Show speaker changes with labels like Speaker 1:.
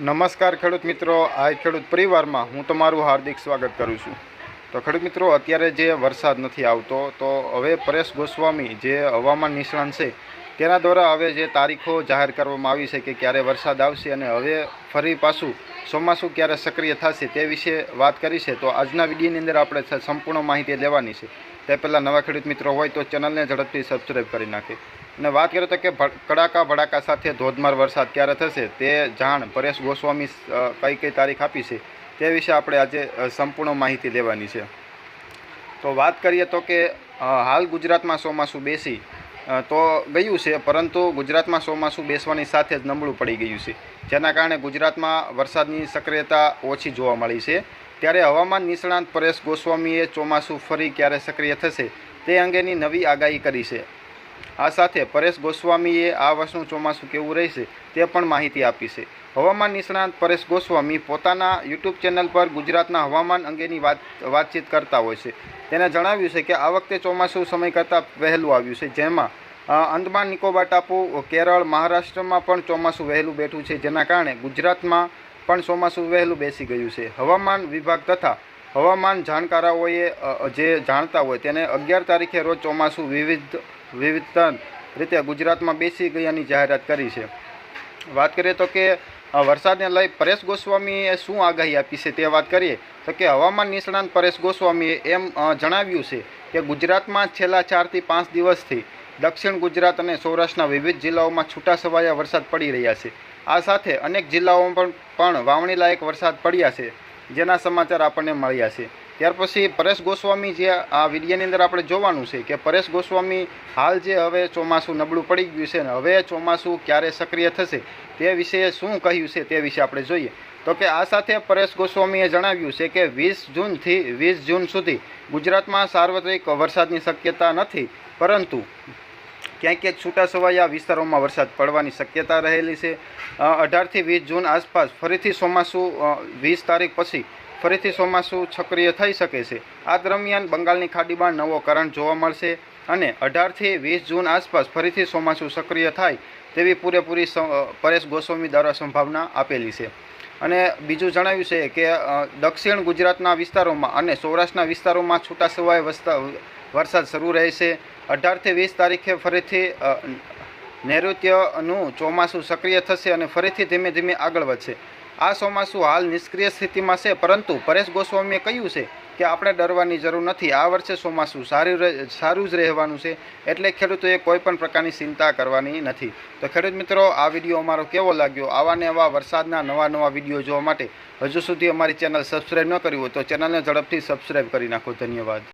Speaker 1: નમસ્કાર ખેડૂત મિત્રો, આ ખેડૂત પરિવારમાં હું તમારું હાર્દિક સ્વાગત કરું છું. તો ખેડૂત મિત્રો, અત્યારે જે વરસાદ નથી આવતો, તો હવે પરેશ ગોસ્વામી જે હવામાન નિષ્ણાંત છે તેના દ્વારા હવે જે તારીખો જાહેર કરવામાં આવી છે કે ક્યારે વરસાદ આવશે અને હવે ફરી પાછું ચોમાસું ક્યારે સક્રિય થશે તે વિશે વાત કરી છે, તો આજના વિડીયોની અંદર આપણે સંપૂર્ણ માહિતી લેવાની છે. તે પહેલાં નવા ખેડૂત મિત્રો હોય તો ચેનલને ઝડપથી સબસ્ક્રાઈબ કરી નાખે. અને વાત કરીએ તો કે કડાકા ભડાકા સાથે ધોધમાર વરસાદ ક્યારે થશે તે જાણ પરેશ ગોસ્વામી કઈ કઈ તારીખ આપી છે તે વિશે આપણે આજે સંપૂર્ણ માહિતી લેવાની છે. તો વાત કરીએ તો કે હાલ ગુજરાતમાં ચોમાસું બેસી તો ગયું છે, પરંતુ ગુજરાતમાં ચોમાસું બેસવાની સાથે જ નબળું પડી ગયું છે. જેના કારણે ગુજરાતમાં વરસાદની સક્રિયતા ઓછી જોવા મળી છે. ત્યારે હવામાન નિષ્ણાંત પરેશ ગોસ્વામીએ ચોમાસું ફરી ક્યારે સક્રિય થશે તે અંગેની નવી આગાહી કરી છે. આ સાથે પરેશ ગોસ્વામીએ આ વર્ષનું ચોમાસું કેવું રહેશે તે પણ માહિતી આપી છે. હવામાન નિષ્ણાંત પરેશ ગોસ્વામી પોતાના યુટ્યુબ ચેનલ પર ગુજરાતના હવામાન અંગેની વાત, વાતચીત કરતા હોય છે. તેને જણાવ્યું છે કે આ વખતે ચોમાસું સમય કરતાં વહેલું આવ્યું છે. જેમાં અંદમાન નિકોબાર ટાપુ, કેરળ, મહારાષ્ટ્રમાં પણ ચોમાસું વહેલું બેઠું છે. જેના કારણે ગુજરાતમાં પણ ચોમાસું વહેલું બેસી ગયું છે. હવામાન વિભાગ તથા હવામાન જાણકારોએ જે જાણતા હોય તેને અગિયાર તારીખે રોજ ચોમાસું વિવિધ વિવિધ રીતે ગુજરાતમાં બેસી ગયાની જાહેરાત કરી છે. વાત કરીએ તો કે વરસાદને લઈ પરેશ ગોસ્વામીએ શું આગાહી આપી છે તે વાત કરીએ તો કે હવામાન નિષ્ણાંત પરેશ ગોસ્વામીએ એમ જણાવ્યું છે કે ગુજરાતમાં છેલ્લા ચારથી પાંચ દિવસથી દક્ષિણ ગુજરાત અને સૌરાષ્ટ્રના વિવિધ જિલ્લાઓમાં છૂટાછવાયા વરસાદ પડી રહ્યા છે. આ સાથે અનેક જિલ્લાઓમાં પણ વાવણી લાયક વરસાદ પડ્યા છે. જેના સમાચાર આપણને મળ્યા છે. ત્યાર પછી પરેશ ગોસ્વામી જે આ વિડીયાની અંદર આપણે જોવાનું છે કે પરેશ ગોસ્વામી હાલ જે હવે ચોમાસું નબળું પડી ગયું છે ને હવે ચોમાસું ક્યારે સક્રિય થશે તે વિશે શું કહ્યું છે તે વિશે આપણે જોઈએ. તો કે આ સાથે પરેશ ગોસ્વામીએ જણાવ્યું છે કે વીસ જૂનથી વીસ જૂન સુધી ગુજરાતમાં સાર્વત્રિક વરસાદની શક્યતા નથી, પરંતુ ક્યાંક ક્યાંક છૂટાછવાયા વિસ્તારોમાં વરસાદ પડવાની શક્યતા રહેલી છે. અઢારથી વીસ જૂન આસપાસ ફરીથી ચોમાસું વીસ તારીખ પછી ફરીથી ચોમાસું સક્રિય થઈ શકે છે. આ દરમિયાન બંગાળની ખાડીમાં નવો કરંટ જોવા મળશે અને અઢારથી વીસ જૂન આસપાસ ફરીથી ચોમાસું સક્રિય થાય તેવી પૂરેપૂરી પરેશ ગોસ્વામી દ્વારા સંભાવના આપેલી છે. અને બીજું જણાવ્યું છે કે દક્ષિણ ગુજરાતના વિસ્તારોમાં અને સૌરાષ્ટ્રના વિસ્તારોમાં છૂટાછવાયા વરસાદ શરૂ રહેશે. અઢારથી વીસ તારીખે ફરીથી નૈઋત્યનું ચોમાસું સક્રિય થશે અને ફરીથી ધીમે ધીમે આગળ વધશે. આ ચોમાસું હાલ નિષ્ક્રિય સ્થિતિમાં છે, પરંતુ પરેશ ગોસ્વામીએ કહ્યું છે કે આપણે ડરવાની જરૂર નથી. આ વર્ષે ચોમાસું સારું સારું જ રહેવાનું છે, એટલે ખેડૂતોએ કોઈ પણ પ્રકારની ચિંતા કરવાની નથી. તો ખેડૂત મિત્રો, આ વીડિયો અમારો કેવો લાગ્યો? આવા ને આવા વરસાદના નવા નવા વીડિયો જોવા માટે હજુ સુધી અમારી ચેનલ સબસ્ક્રાઈબ ન કરી હોય તો ચેનલને ઝડપથી સબસ્ક્રાઈબ કરી નાખો. ધન્યવાદ.